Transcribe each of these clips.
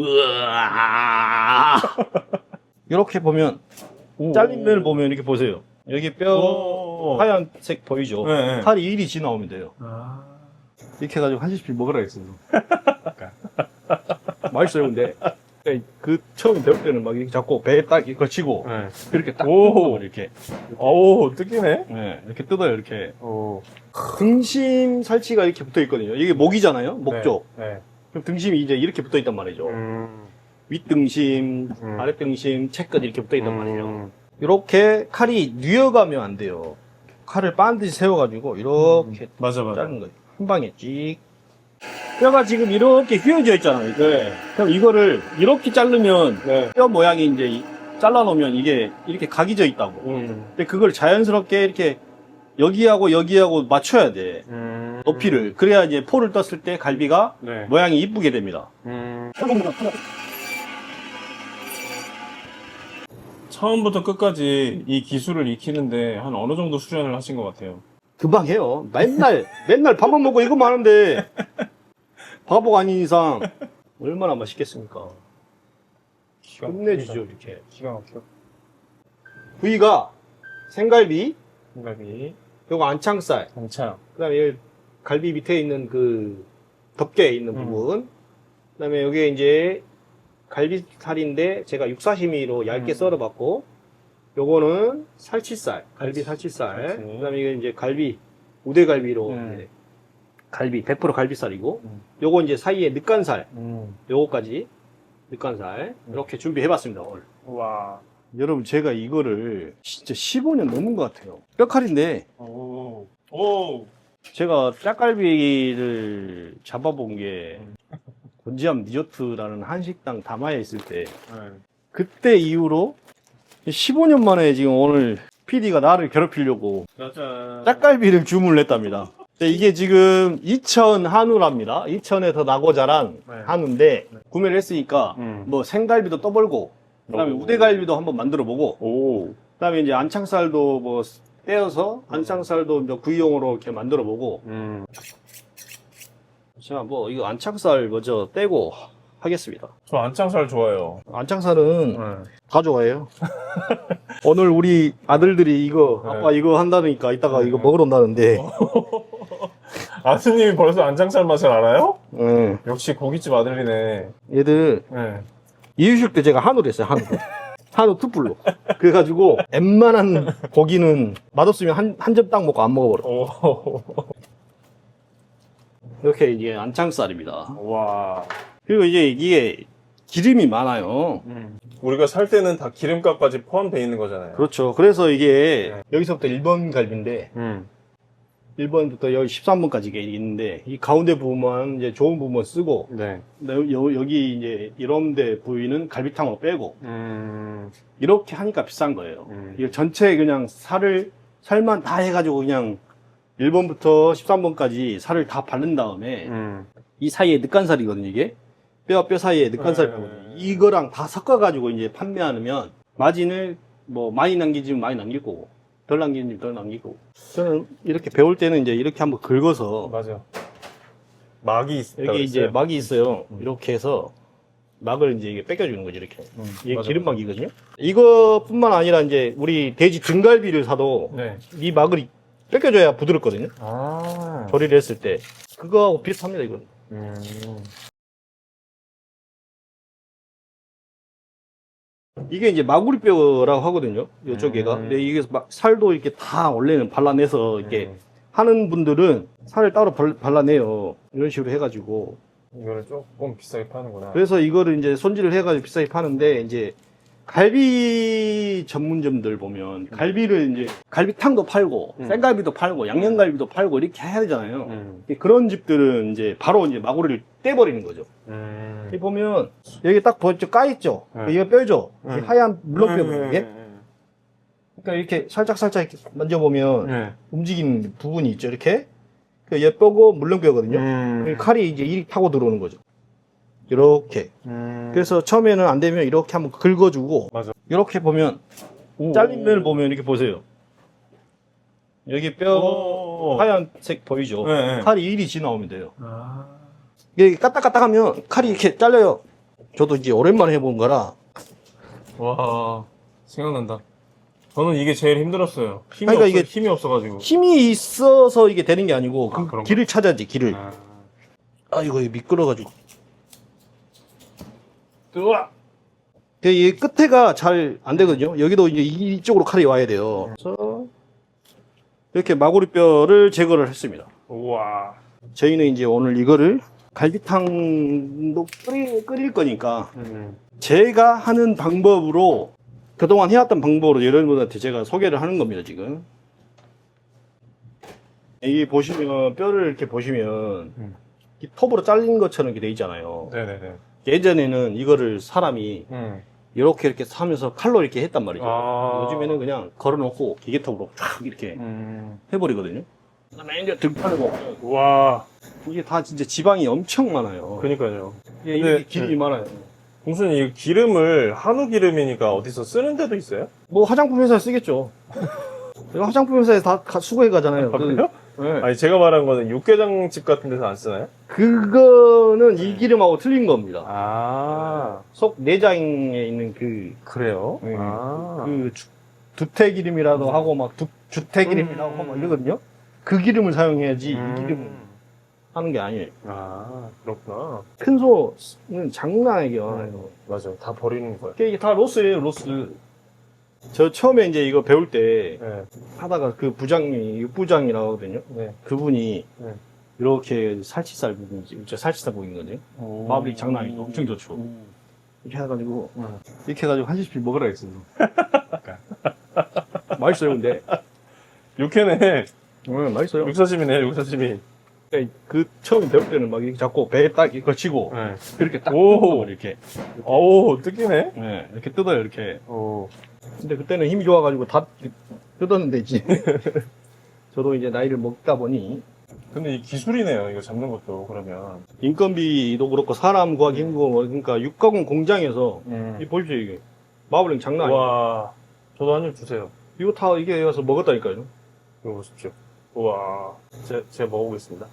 으아. 이렇게 보면 잘린 면을 보면 이렇게 보세요. 여기 뼈 오. 하얀색 보이죠? 네, 네. 칼이 일이 지나오면 돼요. 아. 이렇게 해가지고 한 집씩 먹으라 했어요. 맛있어요, 근데. 그 처음 배울 때는 막 이렇게 잡고 배에 딱 이렇게 걸치고 네. 그렇게 딱 오. 이렇게. 오, 뜯기네. 네, 이렇게 뜯어요, 이렇게. 오. 등심 살치가 이렇게 붙어 있거든요. 이게 목이잖아요, 목 쪽. 네. 그럼 등심이 이제 이렇게 붙어 있단 말이죠. 음. 윗등심, 음. 아랫등심, 채끝 이렇게 붙어 있단 말이에요. 음. 이렇게 칼이 뉘어가면 안 돼요. 칼을 반드시 세워가지고 이렇게 맞아, 맞아. 자르는 거예요. 한 방에 찍. 뼈가 지금 이렇게 휘어져 있잖아요. 네. 그럼 이거를 이렇게 자르면 네. 뼈 모양이 이제 이- 잘라놓으면 이게 이렇게 각이져 있다고. 음. 근데 그걸 자연스럽게 이렇게 여기하고 여기하고 맞춰야 돼. 음. 높이를. 그래야 이제 포를 떴을 때 갈비가 네. 모양이 이쁘게 됩니다. 음. 처음부터 끝까지 이 기술을 익히는데 한 어느 정도 수련을 하신 것 같아요. 금방 해요. 맨날, 맨날 밥만 먹고 이거만 하는데, 바보가 아닌 이상, 얼마나 맛있겠습니까? 끝내주죠, 이렇게. 기가 막혀. 부위가 생갈비, 생각이 요거 안창살, 한참. 그 다음에 갈비 밑에 있는 그 덮개에 있는 음. 부분, 그 다음에 여기에 이제 갈비살인데 제가 육사시미로 얇게 음. 썰어봤고, 요거는 살치살, 갈비 살치살, 그렇지. 그 다음에 이게 이제 갈비, 우대갈비로, 음. 이제 갈비, 100% 갈비살이고, 음. 요거 이제 사이에 늦간살, 음. 요거까지, 늦간살, 음. 이렇게 준비해봤습니다, 오늘. 와. 여러분, 제가 이거를 진짜 15년 넘은 것 같아요. 뼈칼인데, 오. 오. 제가 짝갈비를 잡아본 게 음. 곤지암 리조트라는 한식당 담화에 있을 때 네. 그때 이후로 15년 만에 지금 오늘 PD가 나를 괴롭히려고 짜잔. 짝갈비를 주문을 했답니다. 근데 이게 지금 이천 한우랍니다. 이천에서 나고 자란 네. 한우인데 네. 구매를 했으니까 음. 뭐 생갈비도 떠벌고 그다음에 오. 우대갈비도 한번 만들어 보고 오. 그다음에 이제 안창살도 뭐 떼어서 안창살도 뭐 구이용으로 이렇게 만들어 보고 음. 자, 뭐, 이거 안창살 먼저 떼고 하겠습니다. 저 안창살 좋아해요. 안창살은 네. 다 좋아해요. 오늘 우리 아들들이 이거, 네. 아빠 이거 한다니까 이따가 네. 이거 먹으러 온다는데, 아드님이 벌써 안창살 맛을 알아요? 응. 역시 고깃집 아들이네. 얘들, 네. 이유식 때 제가 한우를 했어요, 한우. 한우 투뿔로. 그래가지고, 웬만한 고기는 맛없으면 한, 한 점 딱 먹고 안 먹어버려. 오. 이렇게 이게 안창살입니다. 와. 그리고 이제 이게 기름이 많아요. 음. 우리가 살 때는 다 기름값까지 포함되어 있는 거잖아요. 그렇죠. 그래서 이게 네. 여기서부터 1번 갈비인데, 음. 1번부터 여기 13번까지 이게 있는데 이 가운데 부분만 이제 좋은 부분 쓰고 네. 여, 여기 이제 이런데 부위는 갈비탕으로 빼고 음. 이렇게 하니까 비싼 거예요. 음. 이거 전체 그냥 살을 살만 다 해가지고 그냥 1번부터 13번까지 살을 다 바른 다음에 음. 이 사이에 늦간살이거든요 이게 뼈와 뼈 사이에 늦간살 네. 부분 이거랑 다 섞어가지고 이제 판매하면 마진을 뭐 많이 남기지면 많이 남길 거고 덜 남기면 덜 남길 거고 저는 이렇게 배울 때는 이제 이렇게 한번 긁어서 맞아. 막이 있다. 여기 이제 그랬어요. 막이 있어요. 음. 이렇게 해서 막을 이제 이게 뺏겨주는 거죠, 이렇게. 음, 이게 맞아. 기름막이거든요. 이거뿐만 아니라 이제 우리 돼지 등갈비를 사도 네. 이 막을 뺏겨줘야 부드럽거든요. 아. 조리를 했을 때. 그거하고 비슷합니다, 이건. 음. 이게 이제 마구리뼈라고 하거든요. 이쪽에가. 음. 근데 이게 막 살도 이렇게 다 원래는 발라내서 이렇게 음. 하는 분들은 살을 따로 발, 발라내요. 이런 식으로 해가지고. 이거를 조금 비싸게 파는구나. 그래서 이거를 이제 손질을 해가지고 비싸게 파는데 이제 갈비 전문점들 보면 갈비를 이제 갈비탕도 팔고 음. 생갈비도 팔고 양념갈비도 팔고 이렇게 해야 되잖아요. 음. 그런 집들은 이제 바로 이제 마구리를 떼버리는 거죠. 음. 여기 보면 여기 딱 보였죠? 까 있죠? 네. 이거 뼈죠? 이 음. 하얀 물렁뼈거든요. 이게? 음. 그러니까 이렇게 살짝 살짝 이렇게 만져보면 네. 움직이는 부분이 있죠. 이렇게 그 얘뼈고 물렁뼈거든요. 음. 그 칼이 이제 이리 타고 들어오는 거죠. 이렇게. 음. 그래서 처음에는 안 되면 이렇게 한번 긁어주고 맞아. 이렇게 보면 오. 잘린 면을 보면 이렇게 보세요. 여기 뼈 오. 하얀색 보이죠? 네, 네. 칼이 이리 지나오면 돼요. 아. 이게 까딱까딱하면 칼이 이렇게 잘려요. 저도 이제 오랜만에 해본 거라 와, 생각난다. 저는 이게 제일 힘들었어요. 힘이, 그러니까 없어, 이게- 힘이 없어가지고. 힘이 있어서 이게 되는 게 아니고 그 아, 그런가? 길을 찾아야지 길을. 아. 아 이거 미끄러가지고. 뜨아! 그이 끝에가 잘 안 되거든요. 여기도 이제 이쪽으로 칼이 와야 돼요. 그래서 이렇게 마구리뼈를 제거를 했습니다. 우와. 저희는 이제 오늘 이거를 갈비탕도 끓일, 끓일 거니까 음. 제가 하는 방법으로 그동안 해왔던 방법으로 여러분들한테 제가 소개를 하는 겁니다 지금 여기 보시면 뼈를 이렇게 보시면 음. 이 톱으로 잘린 것처럼 이렇게 돼 있잖아요 네네네. 예전에는 이거를 사람이 음. 이렇게 이렇게 사면서 칼로 이렇게 했단 말이죠 아. 요즘에는 그냥 걸어놓고 기계톱으로 쫙 이렇게 음. 해버리거든요 그다음에 이제 등판고 우와. 이게 다 진짜 지방이 엄청 많아요 그니까요. 이게, 이게 네, 길이 네. 많아요 공수님, 이 기름을 한우 기름이니까 어디서 쓰는 데도 있어요? 뭐 화장품 회사에 쓰겠죠. 화장품 회사에 다 가- 수거해 가잖아요. 아, 그래요? 그, 네. 아니, 제가 말한 거는 육개장집 같은 데서 안 쓰나요? 그거는 이 기름하고 틀린 겁니다. 아, 속 내장에 있는 그, 그래요? 네. 아. 그 주, 두태 기름이라도 하고 막 두, 주태 기름이라고 음. 하고 막 이러거든요. 그 기름을 사용해야지 음. 이 기름은 하는 게 아니에요. 아, 그렇구나. 큰 소는 장난 아니에요. 음. 맞아. 다 버리는 거야. 이게 다 로스예요, 로스. 저 처음에 이제 이거 배울 때 네. 하다가 그 부장님이, 육부장이라고 하거든요. 네. 그분이 네. 이렇게 살치살 부분, 진짜 살치살 부분이거든요. 마블링 장난 아니고 엄청 좋죠. 음. 이렇게 해가지고, 음. 이렇게 해가지고 한 시씩 먹으라 했어요. 맛있어요, 근데. 육회네. 응, 맛있어요. 육사심이네, 육사심이. 그러니까 그 처음 배울 때는 막 이렇게 잡고 배에 딱 이거 치고, 네. 이렇게 딱 오. 이렇게. 어우, 뜯기네. 네, 이렇게 뜯어요, 이렇게. 오. 근데 그때는 힘이 좋아가지고 다 뜯었는데, 이제. 저도 이제 나이를 먹다 보니, 근데 이 기술이네요, 이거 잡는 것도, 그러면. 인건비도 그렇고, 사람 구하기 힘들고, 그러니까 육가공 공장에서, 음. 이 보십시오, 이게. 마블링 장난 아니에요. 와, 저도 한 입 주세요. 이거 다 이게 와서 먹었다니까요. 이거 보십시오. 우와. 제, 제가 먹어보겠습니다.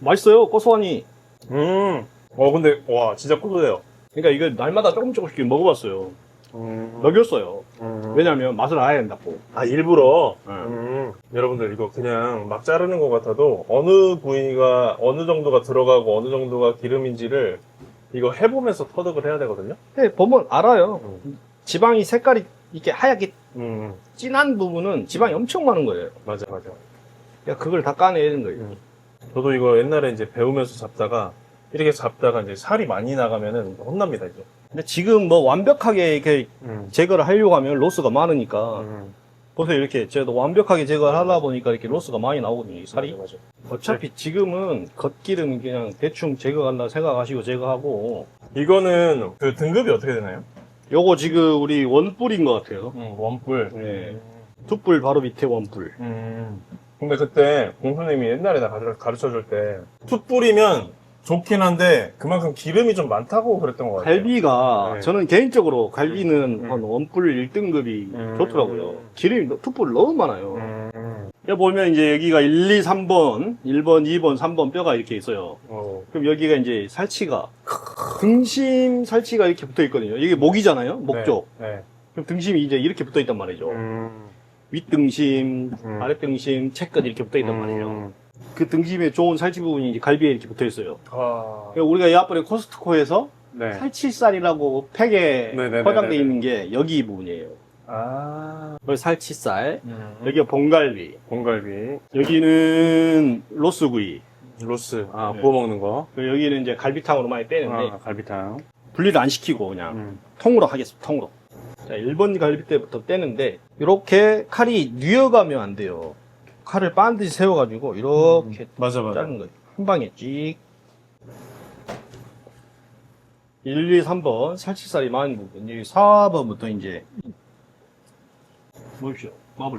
맛있어요, 고소하니. 음. 어, 근데, 와, 진짜 고소해요. 그러니까 이거 날마다 조금 조금씩 먹어봤어요. 음. 먹였어요. 음. 왜냐면 맛을 알아야 된다고. 아, 일부러? 네. 음. 여러분들, 이거 그냥 막 자르는 것 같아도 어느 부위가, 어느 정도가 들어가고 어느 정도가 기름인지를 이거 해보면서 터득을 해야 되거든요? 네, 보면 알아요. 음. 지방이 색깔이 이렇게 하얗게 음. 진한 부분은 지방이 엄청 많은 거예요. 맞아, 맞아. 그러니까 그걸 다 까내는 거예요. 저도 이거 옛날에 이제 배우면서 잡다가 이렇게 잡다가 이제 살이 많이 나가면은 혼납니다, 이제. 근데 지금 뭐 완벽하게 이렇게 음. 제거를 하려고 하면 로스가 많으니까 음. 보세요 이렇게 저도 완벽하게 제거를 하다 보니까 이렇게 로스가 많이 나오거든요. 이 살이. 맞아, 맞아. 어차피 지금은 겉기름 그냥 대충 제거한다 생각하시고 제거하고 이거는 그 등급이 어떻게 되나요? 요거 지금 우리 원뿔인 것 같아요. 음, 원뿔. 네. 툭불 바로 밑에 원뿔. 음. 근데 그때 공수님이 옛날에 나 가르쳐 줄때 툭불이면 좋긴 한데 그만큼 기름이 좀 많다고 그랬던 것 같아요. 갈비가 네. 저는 개인적으로 갈비는 음. 한 원뿔 1등급이 음. 좋더라고요. 기름이 너- 툭불 너무 많아요. 음. 여기 보면 이제 여기가 1, 2, 3번, 1번, 2번, 3번 뼈가 이렇게 있어요. 어. 그럼 여기가 이제 살치가 등심 살치가 이렇게 붙어 있거든요. 이게 목이잖아요. 목 쪽. 네. 그럼 등심이 이제 이렇게 붙어 있단 말이죠. 음. 윗등심, 음. 아랫등심, 채끝 이렇게 붙어 있단 말이에요. 음. 그 등심의 좋은 살치 부분이 이제 갈비에 이렇게 붙어 있어요. 아. 그러니까 우리가 이 앞번에 코스트코에서 네. 살치살이라고 팩에 네네네네네. 포장되어 있는 게 여기 이 부분이에요. 아. 여기 살치살, 음. 여기가 봉갈비, 공갈비. 여기는 로스구이, 로스. 아, 네. 구워 먹는 거. 그리고 여기는 이제 갈비탕으로 많이 빼는데 아, 갈비탕. 분리를 안 시키고 그냥 음. 통으로 하겠습니다. 통으로. 자, 1번 갈비 때부터 떼는데 이렇게 칼이 뉘어가면 안 돼요. 칼을 반드시 세워가지고 이렇게 맞아, 맞아. 자른 거예요. 한 방에 찍. 1, 2, 3번 살치살이 많은 부분. 여기 4번부터 이제 보십시오. 마블.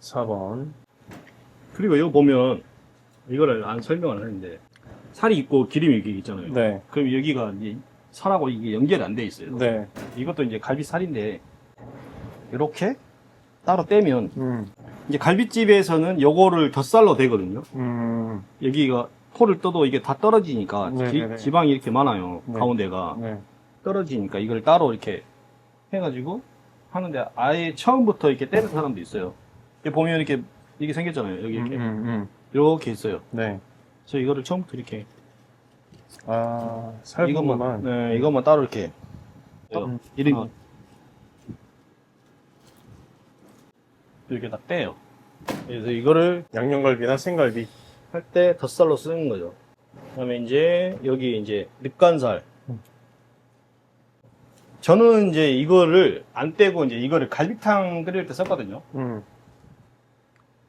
4번. 그리고 이거 보면 이거를 안 설명을 하는데 살이 있고 기름이 여기 있잖아요. 네. 그럼 여기가 이제 살하고 이게 연결이 안 돼 있어요. 네. 이것도 이제 갈비살인데 이렇게 따로 떼면 음. 이제 갈비집에서는 요거를 덧살로 되거든요. 음. 여기가 포를 떠도 이게 다 떨어지니까 네, 지, 네, 네. 지 방이 이렇게 많아요. 네. 가운데가. 네. 떨어지니까 이걸 따로 이렇게 해가지고 하는데 아예 처음부터 이렇게 떼는 사람도 있어요. 여기 보면 이렇게 이게 생겼잖아요. 여기 이렇게 음. 이렇게 있어요. 네. 그래서 이거를 처음부터 이렇게 아, 이것만 살구만. 네, 이것만 따로 이렇게 음. 이렇 게 이렇게 딱 떼요. 그래서 이거를 양념갈비나 생갈비. 할 때 덧살로 쓰는 거죠. 그다음에 이제 여기 이제 늑간살. 저는 이제 이거를 안 떼고 이제 이거를 갈비탕 끓일 때 썼거든요. 음.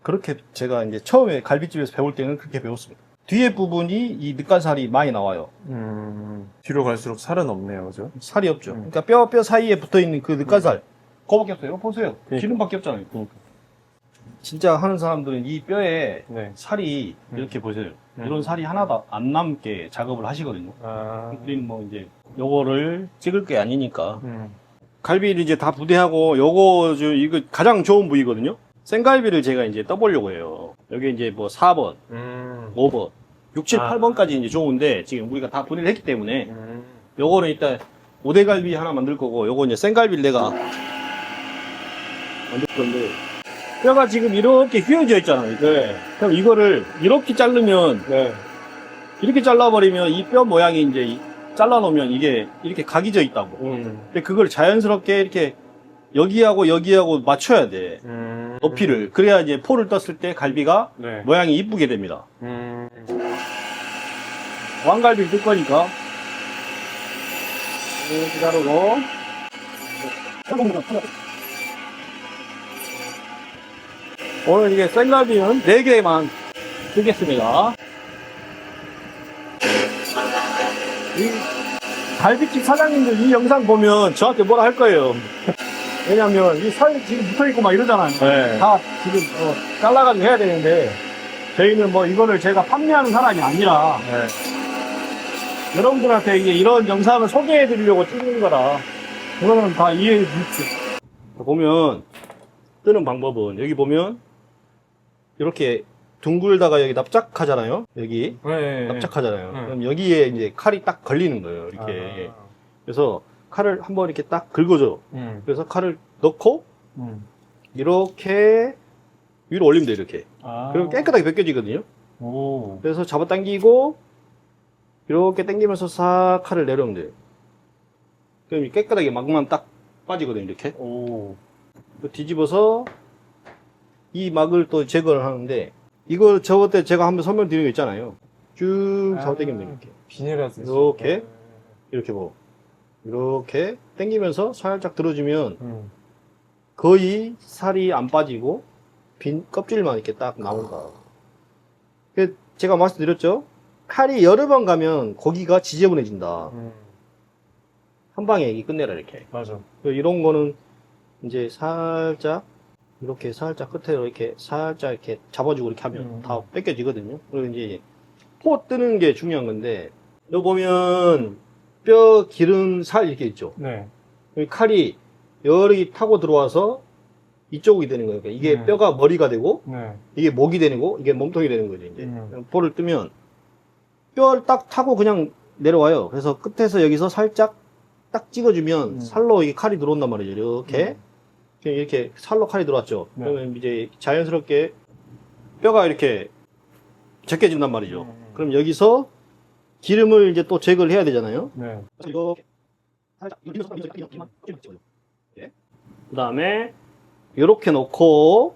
그렇게 제가 이제 처음에 갈비집에서 배울 때는 그렇게 배웠습니다. 뒤에 부분이 이 늑간살이 많이 나와요. 음. 뒤로 갈수록 살은 없네요, 그죠? 살이 없죠. 음. 그러니까 뼈, 뼈 사이에 붙어 있는 그 늑간살. 그거밖에 없어요. 이거 보세요. 그러니까. 기름밖에 없잖아요. 그러니까. 진짜 하는 사람들은 이 뼈에 네. 살이 음. 이렇게 보세요. 음. 이런 살이 하나도 안 남게 작업을 하시거든요. 아. 우리는 뭐 이제 요거를 찍을 게 아니니까 음. 갈비를 이제 다 부대하고 요거 저 이거 가장 좋은 부위거든요. 생갈비를 제가 이제 떠보려고 해요. 여기 이제 뭐 4번, 음. 5번, 6, 7, 아. 8번까지 이제 좋은데 지금 우리가 다 분해를 했기 때문에 음. 요거는 일단 오대갈비 하나 만들 거고 요거 이제 생갈비를 내가 만들 건데 뼈가 지금 이렇게 휘어져 있잖아요. 네. 그럼 이거를 이렇게 자르면 네. 이렇게 잘라버리면 이 뼈 모양이 이제 이- 잘라놓으면 이게 이렇게 각이 져 있다고. 음. 근데 그걸 자연스럽게 이렇게 여기하고 여기하고 맞춰야 돼. 음. 높이를. 그래야 이제 포를 떴을 때 갈비가 네. 모양이 이쁘게 됩니다. 음. 왕갈비를 뜰 거니까. 이렇게 자르고. 오늘 이게 생갈비는 4개만 뜨겠습니다. 이 갈비집 사장님들 이 영상 보면 저한테 뭐라 할 거예요. 왜냐면 이 살 지금 붙어있고 막 이러잖아요. 네. 다 지금 어, 잘라가지고 해야 되는데 저희는 뭐 이거를 제가 판매하는 사람이 아니라 네. 여러분들한테 이게 이런 영상을 소개해 드리려고 찍는 거라 그거는 다 이해해 주십시오. 보면 뜨는 방법은 여기 보면 이렇게 둥글다가 여기 납작하잖아요. 여기 네. 납작하잖아요. 네. 그럼 여기에 이제 칼이 딱 걸리는 거예요. 이렇게. 그래서 칼을 한번 이렇게 딱 긁어줘. 아. 음. 그래서 칼을 넣고 음. 이렇게 위로 올리면 돼 이렇게. 아. 그럼 깨끗하게 벗겨지거든요. 오. 그래서 잡아당기고 이렇게 당기면서 싹 칼을 내려오면 돼요. 그럼 깨끗하게 막만 딱 빠지거든요. 이렇게 오. 또 뒤집어서 이 막을 또 제거를 하는데 이거 저것 때 제가 한번 설명 드린 거 있잖아요. 쭉 잡아당기면 돼요. 이렇게 비닐하스. 이렇게? 이렇게 뭐 이렇게 당기면서 살짝 들어주면 음. 거의 살이 안 빠지고 빈 껍질만 이렇게 딱 나온다. 그 제가 말씀드렸죠. 칼이 여러 번 가면 고기가 지저분해진다. 음. 한 방에 이 끝내라 이렇게. 맞아. 그 이런 거는 이제 살짝 이렇게 살짝 끝으로 이렇게 살짝 이렇게 잡아주고 이렇게 하면 음. 다 뺏겨지거든요. 그리고 이제 포 뜨는 게 중요한 건데 여기 보면 뼈 기름 살 이렇게 있죠. 네. 여기 칼이 열이 타고 들어와서 이쪽이 되는 거예요. 그러니까 이게 네. 뼈가 머리가 되고 네. 이게 목이 되는 거, 이게 몸통이 되는 거죠. 이제 음. 포를 뜨면 뼈를 딱 타고 그냥 내려와요. 그래서 끝에서 여기서 살짝 딱 찍어주면 음. 살로 이 칼이 들어온단 말이죠. 이렇게 그냥 이렇게 살로 칼이 들어왔죠. 네. 그러면 이제 자연스럽게 뼈가 이렇게 제껴진단 말이죠. 음. 그럼 여기서 기름을 이제 또 제거를 해야 되잖아요. 네. 이거. 예. 그다음에 이렇게 놓고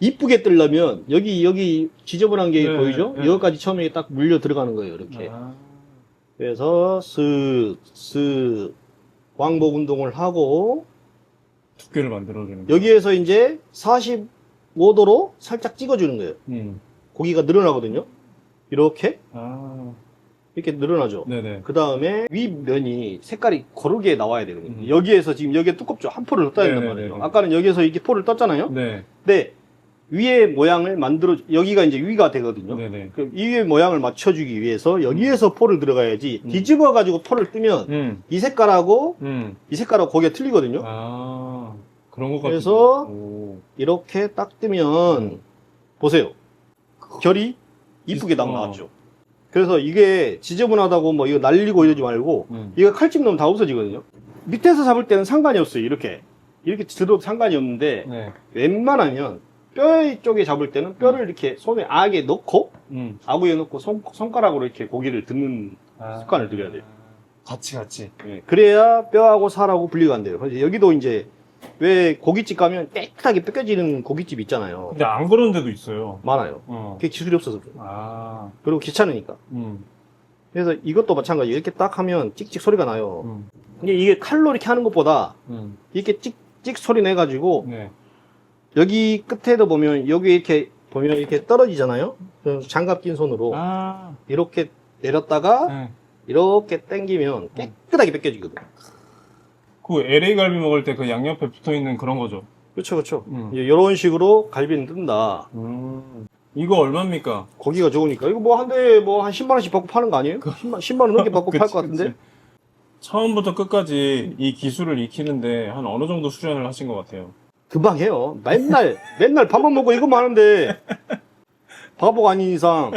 이쁘게 뜨려면 여기 여기 지저분한 게 네, 보이죠? 네. 여기까지 처음에 딱 물려 들어가는 거예요. 이렇게. 아. 그래서 쓱쓱 왕복 운동을 하고 두께를 만들어주는. 거. 여기에서 이제 45도로 살짝 찍어주는 거예요. 음. 고기가 늘어나거든요. 이렇게 아. 이렇게 늘어나죠. 네네. 그 다음에 윗면이 색깔이 고르게 나와야 되거든요. 음. 여기에서 지금 여기에 두껍죠. 한 포를 넣었다 했단 네네네네. 말이에요. 아까는 여기에서 이렇게 포를 떴잖아요. 네. 근데 위에 모양을 만들어 여기가 이제 위가 되거든요. 네네. 그럼 이 위에 모양을 맞춰주기 위해서 여기에서 포를 들어가야지 음. 뒤집어 가지고 포를 뜨면 음. 이 색깔하고 음. 이 색깔하고 고기가 틀리거든요. 아. 그런 것 같아요. 그래서 오. 이렇게 딱 뜨면 보세요. 결이 이쁘게 나- 어. 나왔죠. 그래서 이게 지저분하다고 뭐 이거 날리고 이러지 말고 음. 이거 칼집 넣으면 다 없어지거든요. 밑에서 잡을 때는 상관이 없어요. 이렇게 이렇게 들어도 상관이 없는데 네. 웬만하면 뼈 쪽에 잡을 때는 뼈를 이렇게 손에 악에 넣고 음. 아구에 넣고 손, 손가락으로 이렇게 고기를 듣는 아. 습관을 들여야 돼요. 같이 같이. 예, 그래야 뼈하고 살하고 분리가 안 돼요. 그래서 여기도 이제 왜 고깃집 가면 깨끗하게 뺏겨지는 고깃집 있잖아요. 근데 안 그런 데도 있어요. 많아요. 어. 그게 기술이 없어서 그래요. 아. 그리고 귀찮으니까. 음. 그래서 이것도 마찬가지예요. 이렇게 딱 하면 찍찍 소리가 나요. 음. 근데 이게 칼로 이렇게 하는 것보다 음. 이렇게 찍찍 소리 내가지고 네. 여기 끝에도 보면 여기 이렇게 보면 이렇게 떨어지잖아요. 그 장갑 낀 손으로 아. 이렇게 내렸다가 네. 이렇게 당기면 깨끗하게 벗겨지거든. 요그 LA 갈비 먹을 때 그 양옆에 붙어 있는 그런 거죠. 그렇죠, 그렇죠. 음. 이런 식으로 갈비는 뜬다. 음. 이거 얼마입니까? 고기가 좋으니까 이거 뭐 한 대에 뭐 한 10만 원씩 받고 파는 거 아니에요? 10만, 10만 원 넘게 받고 팔 것 같은데. 그치. 처음부터 끝까지 이 기술을 익히는데 한 어느 정도 수련을 하신 것 같아요. 금방 해요. 맨날 맨날 밥만 먹고 이것만 하는데 바보가 아닌 이상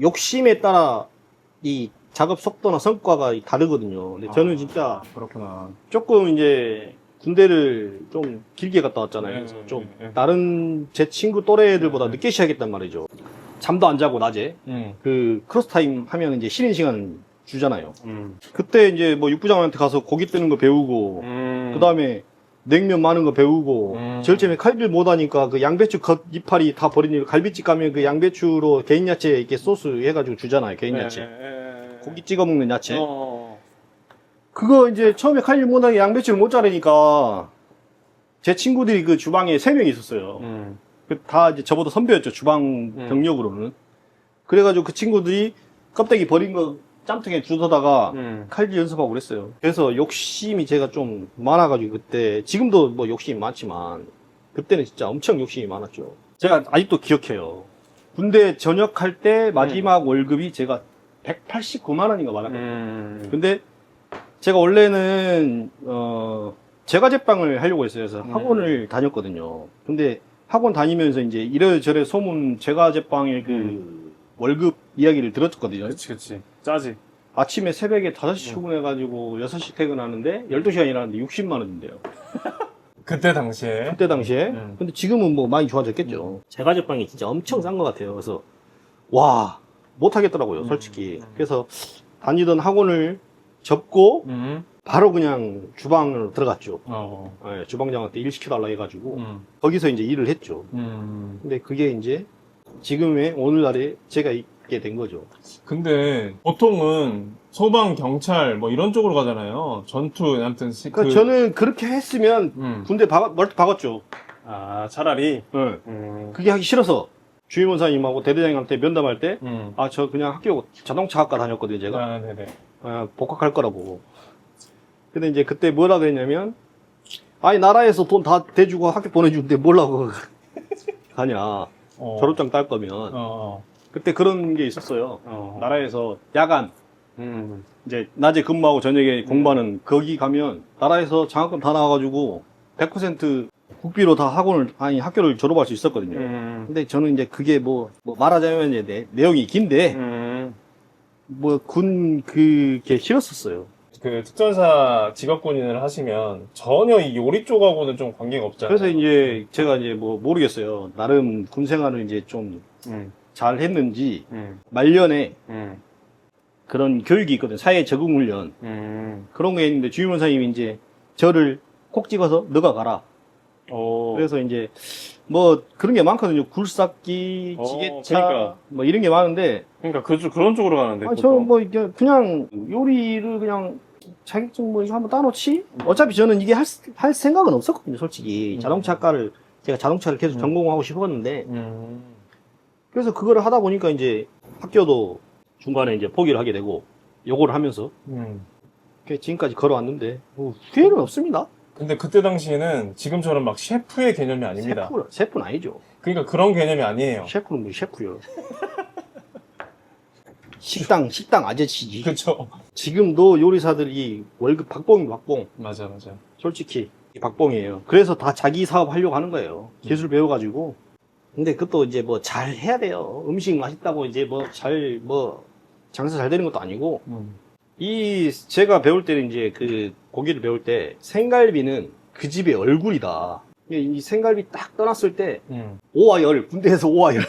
욕심에 따라 이 작업 속도나 성과가 다르거든요. 근데 저는 진짜 아, 그렇구나. 조금 이제 군대를 좀 길게 갔다 왔잖아요. 네, 그래서 네, 좀 네, 네. 다른 제 친구 또래들보다. 늦게 시작했단 말이죠. 잠도 안 자고 낮에 음. 그 크로스 타임 하면 이제 쉬는 시간 주잖아요. 음. 그때 이제 뭐 육부장한테 가서 고기 뜨는 거 배우고 음. 그 다음에 냉면 많은 거 배우고 음. 처음에 칼질 못하니까 그 양배추 겉 이파리 다 버리니까 갈비집 가면 그 양배추로 개인 야채 이렇게 소스 해가지고 주잖아요 개인 야채 네. 고기 찍어 먹는 야채 어. 그거 이제 처음에 칼질 못하게 양배추를 못 자르니까 제 친구들이 그 주방에 세 명이 있었어요 음. 그다 이제 저보다 선배였죠 주방 음. 경력으로는 그래가지고 그 친구들이 껍데기 버린 거 짬통에 주워다가 음. 칼질 연습하고 그랬어요. 그래서 욕심이 제가 좀 많아가지고 그때 지금도 뭐 욕심이 많지만 그때는 진짜 엄청 욕심이 많았죠. 제가 아직도 기억해요. 군대 전역할 때 마지막 월급이 제가 189만 원인가 받았거든요. 음. 근데 제가 원래는 어 제과 제빵을 하려고 했어요. 그래서 음. 학원을 다녔거든요. 근데 학원 다니면서 이제 이래저래 소문 제과 제빵의 그 음. 월급 이야기를 들었거든요. 그치, 그치. 짜지. 아침에 새벽에 5시 음. 출근해가지고 6시 퇴근하는데 12시간 일하는데 60만 원인데요. 그때 당시에. 그때 당시에. 음. 근데 지금은 뭐 많이 좋아졌겠죠. 제과 제빵이 진짜 엄청 싼 것 같아요. 그래서 와 못하겠더라고요, 음. 솔직히. 그래서 다니던 학원을 접고 음. 바로 그냥 주방으로 들어갔죠. 어. 예, 주방장한테 일 시켜달라 해가지고 음. 거기서 이제 일을 했죠. 음. 근데 그게 이제 지금의 오늘날에 제가 있게 된 거죠. 근데 보통은 소방, 경찰 뭐 이런 쪽으로 가잖아요. 전투, 아무튼 시- 그러니까 그- 저는 그렇게 했으면 음. 군대 박, 멀티 박았죠. 아 차라리. 예. 음. 그게 하기 싫어서 주임원사님하고 대대장님한테 면담할 때 음. 아 저 그냥 학교 자동차 학과 다녔거든요 제가 아 네네. 아, 복학할 거라고 근데 이제 그때 뭐라 그랬냐면 아니 나라에서 돈 다 대주고 학교 보내주는데 뭘라고 가냐 어. 졸업장 딸 거면 어. 어. 그때 그런 게 있었어요 어. 나라에서 야간 음. 이제 낮에 근무하고 저녁에 공부하는 거기 가면 나라에서 장학금 다 나와가지고 100% 국비로 다 학원을 아니 학교를 졸업할 수 있었거든요 음. 근데 저는 이제 그게 뭐, 뭐 말하자면 이제 내, 내용이 긴데 음. 뭐 군 그게 싫었었어요. 그 특전사 직업군인을 하시면 전혀 이 요리 쪽하고는 좀 관계가 없잖아요. 그래서 이제 제가 이제 뭐 모르겠어요. 나름 군 생활을 이제 좀 음. 잘 했는지 음. 말년에 음. 그런 교육이 있거든. 사회 적응 훈련 음. 그런 게 있는데 주임 원사님이 이제 저를 콕 찍어서 너가 가라. 오. 그래서 이제 뭐 그런 게 많거든요. 굴삭기, 어, 지게차 그러니까. 뭐 이런 게 많은데 그러니까 그 그런 쪽으로 가는데. 아, 보통. 저는 뭐 이게 그냥 요리를 그냥 자격증 뭐 이거 한번 따놓지? 어차피 저는 이게 할, 할 생각은 없었거든요, 솔직히. 음. 자동차과를, 제가 자동차를 계속 음. 전공하고 싶었는데, 음. 그래서 그거를 하다 보니까 이제 학교도 중간에 이제 포기를 하게 되고, 요거를 하면서, 음. 이렇게 지금까지 걸어왔는데, 뭐 후회는 없습니다. 근데 그때 당시에는 지금처럼 막 셰프의 개념이 아닙니다. 셰프, 셰프는 아니죠. 그러니까 그런 개념이 아니에요. 셰프는 뭐 셰프요. 식당, 식당 아저씨지. 그렇죠. 지금도 요리사들이 월급 박봉이 박봉. 맞아 맞아. 솔직히 박봉이에요. 그래서 다 자기 사업 하려고 하는 거예요. 음. 기술 배워가지고. 근데 그것도 이제 뭐 잘 해야 돼요. 음식 맛있다고 이제 뭐잘뭐 장사 잘 되는 것도 아니고 음. 이 제가 배울 때는 이제 그 고기를 배울 때 생갈비는 그 집의 얼굴이다. 이 생갈비 딱 떠났을 때 음. 오와 열 군대에서 오와 열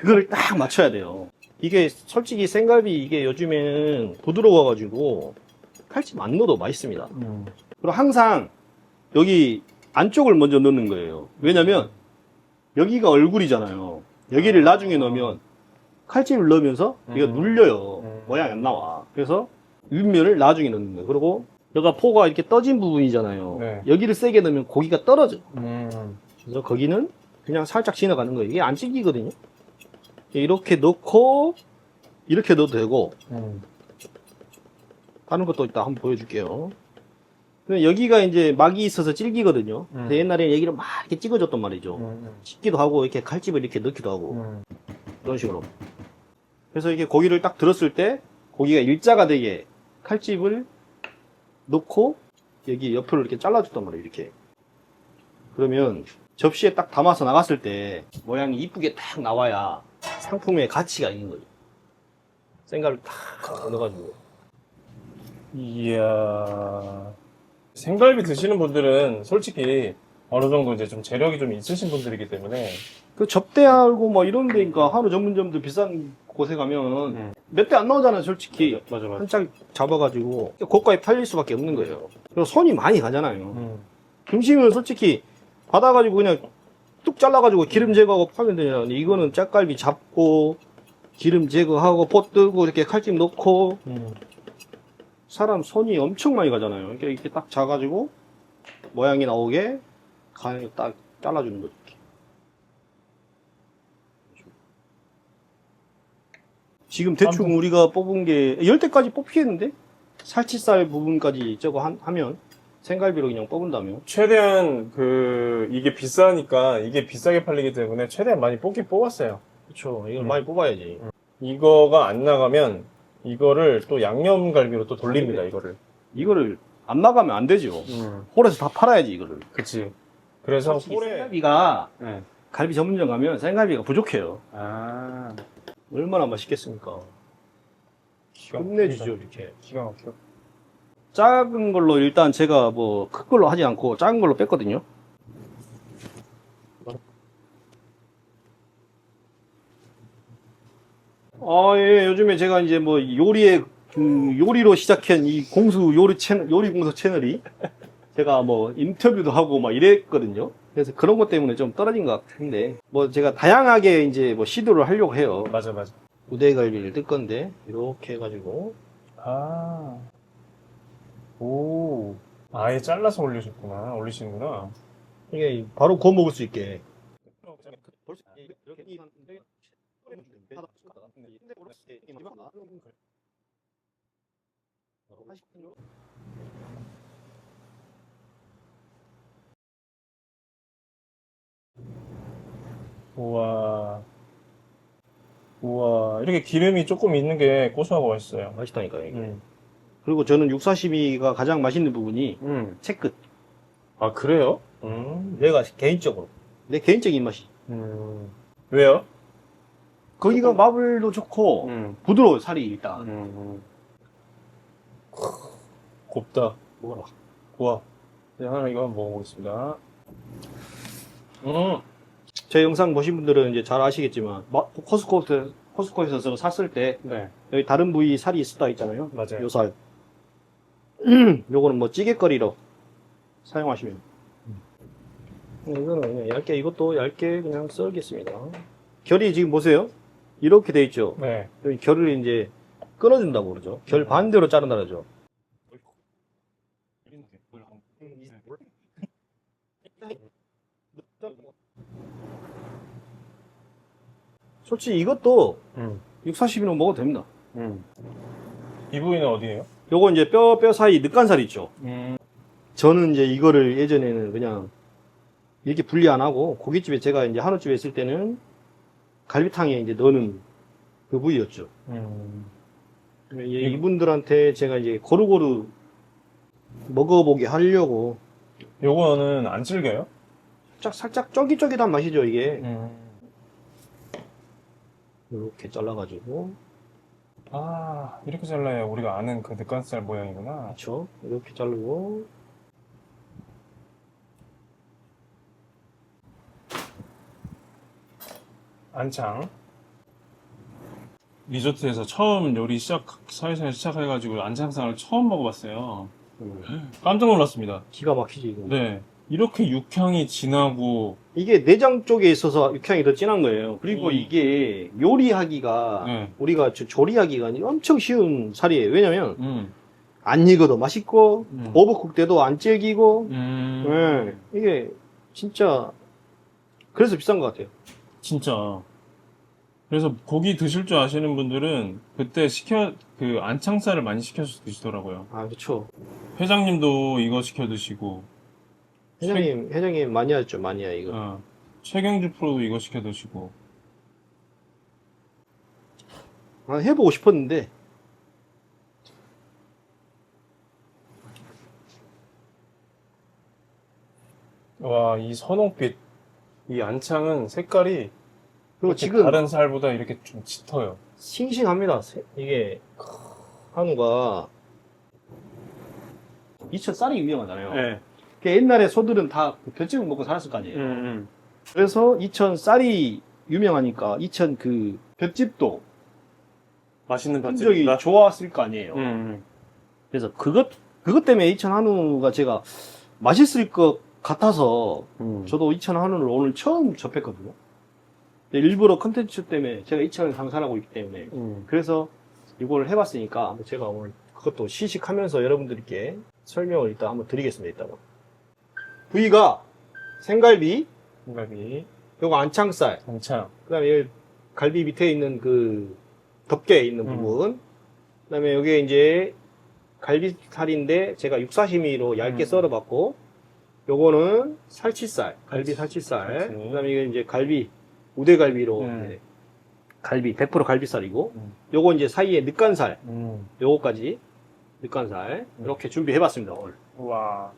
그걸 딱 맞춰야 돼요. 이게 솔직히 생갈비 이게 요즘에는 부드러워가지고 칼집 안 넣어도 맛있습니다. 음. 그리고 항상 여기 안쪽을 먼저 넣는 거예요. 왜냐면 여기가 얼굴이잖아요. 여기를 나중에 넣으면 칼집을 넣으면서 이거 음. 눌려요. 음. 모양이 안 나와. 그래서 윗면을 나중에 넣는 거예요. 그리고 여기가 포가 이렇게 떠진 부분이잖아요. 네. 여기를 세게 넣으면 고기가 떨어져. 음. 그래서 거기는 그냥 살짝 지나가는 거예요. 이게 안 찢기거든요. 이렇게 넣고 이렇게 넣어도 되고 음. 다른 것도 이따 한번 보여줄게요. 근데 여기가 이제 막이 있어서 질기거든요. 음. 근데 옛날에 여기를 막 이렇게 찍어줬단 말이죠. 음. 찢기도 하고 이렇게 칼집을 이렇게 넣기도 하고 음. 이런 식으로. 그래서 이게 고기를 딱 들었을 때 고기가 일자가 되게 칼집을 넣고 여기 옆으로 이렇게 잘라줬단 말이에요. 이렇게. 그러면 접시에 딱 담아서 나갔을 때 모양이 이쁘게 딱 나와야 상품의 가치가 있는 거죠. 생각을 딱 넣어가지고. 이야. 생갈비 드시는 분들은 솔직히 어느 정도 이제 좀 재력이 좀 있으신 분들이기 때문에 그 접대하고 뭐 이런 데니까 한우 전문점들 비싼 곳에 가면 음. 몇 대 안 나오잖아요, 솔직히. 맞아 맞아. 한짝 잡아가지고 고가에 팔릴 수밖에 없는 거예요. 그리고 손이 많이 가잖아요. 음. 등심은 솔직히 받아가지고 그냥 뚝 잘라가지고 기름 제거하고 파면. 근데 이거는 짝갈비 잡고 기름 제거하고 pot 뜨고 이렇게 칼집 넣고 음. 사람 손이 엄청 많이 가잖아요. 그러니까 이렇게 딱 자가지고 모양이 나오게 간을 딱 잘라주는 거죠. 지금 대충 우리가 뽑은 게 10대까지 뽑히겠는데? 살치살 부분까지 저거 한- 하면 생갈비로 그냥 뽑은다면 최대한 그 이게 비싸니까 이게 비싸게 팔리기 때문에 최대한 많이 뽑긴 뽑았어요. 그렇죠. 이걸 음. 많이 뽑아야지. 이거가 안 나가면 이거를 또 양념갈비로 또 돌립니다. 이거를. 이거를 안 나가면 안 되죠. 음. 홀에서 다 팔아야지 이거를. 그치. 그래서 홀에 생갈비가 네. 갈비 전문점 가면 생갈비가 부족해요. 아 얼마나 맛있겠습니까? 기가 끝내주죠. 이렇게. 기가 막혀. 작은 걸로 일단 제가 뭐 큰 걸로 하지 않고 작은 걸로 뺐거든요. 아, 예, 요즘에 제가 이제 뭐 요리에, 음, 요리로 시작한 이 공수 요리 채널, 요리 공수 채널이 제가 뭐 인터뷰도 하고 막 이랬거든요. 그래서 그런 것 때문에 좀 떨어진 것 같은데, 뭐 제가 다양하게 이제 뭐 시도를 하려고 해요. 맞아 맞아. 우대갈비를 뜰 건데, 이렇게 해가지고. 아. 오. 아예 잘라서 올리셨구나. 올리시는구나. 이게 바로 구워 먹을 수 있게. 우와. 우와. 이렇게 기름이 조금 있는 게 고소하고 맛있어요. 맛있다니까요. 이게. 음. 그리고 저는 육사시미가 가장 맛있는 부분이 음. 채끝. 아, 그래요? 음. 내가 개인적으로. 내 개인적인 맛이. 음. 왜요? 거기가 마블도 좋고 음. 부드러워 살이 일단. 음. 곱다. 먹어라. 우와. 네, 하나 이거 한번 먹어보겠습니다. 음. 제 영상 보신 분들은 이제 잘 아시겠지만 마- 코스코에서 코스코에서 샀을 때 네. 여기 다른 부위 살이 있었다 있잖아요. 맞아요. 요 살. 요거는 뭐 찌개거리로 사용하시면. 이거는 그냥 얇게 이것도 얇게 그냥 썰겠습니다. 결이 지금 보세요. 이렇게 돼 있죠. 네. 여기 결을 이제 끊어준다고 그러죠. 결 반대로 자른다 그러죠. 솔직히 이것도 음. 6, 40이면 먹어도 됩니다. 음. 이 부위는 어디예요? 요거 이제 뼈, 뼈 사이 늑간살 있죠. 음. 저는 이제 이거를 예전에는 그냥 이렇게 분리 안 하고 고깃집에 제가 이제 한우집에 있을 때는 갈비탕에 이제 넣는 그 부위였죠. 음. 이- 이분들한테 제가 이제 고루고루 먹어보게 하려고 요거는 안 질겨요? 살짝 살짝 쫄깃쫄깃한 맛이죠 이게 음. 이렇게 잘라가지고 아, 이렇게 잘라야 우리가 아는 그 늑간살 모양이구나. 그렇죠. 이렇게 자르고 안창. 리조트에서 처음 요리 시작, 사회생활 시작해가지고 안창상을 처음 먹어봤어요. 깜짝 놀랐습니다. 기가 막히지 이거. 네. 이렇게 육향이 진하고, 이게 내장 쪽에 있어서 육향이 더 진한 거예요. 그리고 음. 이게 요리하기가 네. 우리가 저- 조리하기가 엄청 쉬운 살이에요. 왜냐면 음, 안 익어도 맛있고 음. 오버쿡 돼도 안 질기고 음, 네, 이게 진짜 그래서 비싼 것 같아요. 진짜. 그래서 고기 드실 줄 아시는 분들은 그때 시켜, 그 안창살을 많이 시켜서 드시더라고요. 아 그렇죠. 회장님도 이거 시켜 드시고, 회장님 회장님 마니아죠 마니아 이거. 어, 최경주 프로도 이거 시켜 드시고, 아, 해보고 싶었는데 와, 이 선홍빛, 이 안창은 색깔이 그리고 이렇게 지금 다른 살보다 이렇게 좀 짙어요. 싱싱합니다. 세- 이게 한우가 이천 쌀이 유명하잖아요. 네. 그 옛날에 소들은 다 볏짚을 먹고 살았을 거 아니에요. 음, 음. 그래서 이천 쌀이 유명하니까 이천 그 볏짚도 맛있는 흔적이 밭집이다. 좋았을 거 아니에요. 음, 음. 그래서 그것 그것 때문에 이천 한우가 제가 맛있을 것 같아서 음. 저도 이천 한우를 오늘 처음 접했거든요. 근데 일부러 컨텐츠 때문에 제가 이천을 상산하고 있기 때문에 음. 그래서 이걸 해봤으니까 제가 오늘 그것도 시식하면서 여러분들께 설명을 일단 한번 드리겠습니다. 이따가 부위가 생갈비, 생각이 요거 안창살, 안창. 그다음에 여기 갈비 밑에 있는 그 덮개 있는 음. 부분, 그다음에 여기 이제 갈비살인데 제가 육사시미로 얇게 음. 썰어봤고, 요거는 살치살, 갈비 살치살, 그렇지. 그다음에 이게 이제 갈비 우대갈비로 음. 이제 갈비 100% 갈비살이고, 음. 요거 이제 사이에 늑간살, 음. 요거까지 늑간살 음. 이렇게 준비해봤습니다 오늘. 와.